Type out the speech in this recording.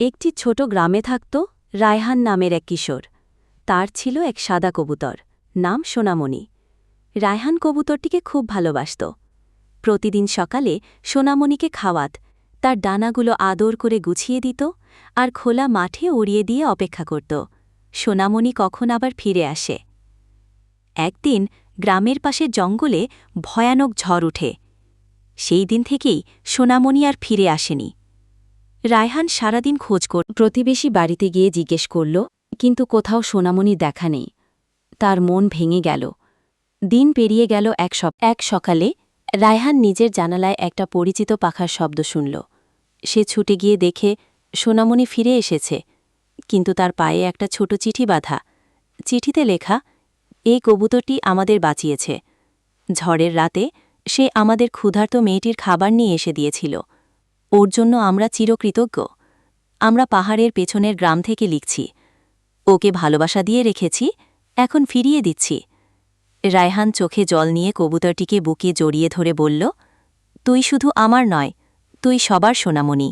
একটি ছোট গ্রামে থাকত রায়হান নামের এক কিশোর। তার ছিল এক সাদা কবুতর, নাম সোনামণি। রায়হান কবুতরটিকে খুব ভালোবাসত। প্রতিদিন সকালে সোনামণিকে খাওয়াত, তার ডানাগুলো আদর করে গুছিয়ে দিত আর খোলা মাঠে উড়িয়ে দিয়ে অপেক্ষা করত। সোনামণি কখন আবার ফিরে আসে? একদিন গ্রামের পাশে জঙ্গলে ভয়ানক ঝড় উঠে। সেই দিন থেকেই সোনামণি আর ফিরে আসেনি। রায়হান সারাদিন খোঁজ কর, প্রতিবেশী বাড়িতে গিয়ে জিজ্ঞেস করল, কিন্তু কোথাও সোনামণি দেখা নেই। তার মন ভেঙে গেল। দিন পেরিয়ে গেল এক এক সকালে রায়হান নিজের জানালায় একটা পরিচিত পাখার শব্দ শুনল। সে ছুটে গিয়ে দেখে সোনামণি ফিরে এসেছে, কিন্তু তার পায়ে একটা ছোট চিঠি বাঁধা। চিঠিতে লেখা, এই কবুতরটি আমাদের বাঁচিয়েছে। ঝড়ের রাতে সে আমাদের ক্ষুধার্ত মেয়েটির খাবার নিয়ে এসে দিয়েছিল। ওর জন্য আমরা চিরকৃতজ্ঞ। আমরা পাহাড়ের পেছনের গ্রাম থেকে লিখছি। ওকে ভালোবাসা দিয়ে রেখেছি, এখন ফিরিয়ে দিচ্ছি। রায়হান চোখে জল নিয়ে কবুতরটিকে বুকে জড়িয়ে ধরে বলল, তুই শুধু আমার নয়, তুই সবার সোনামণি।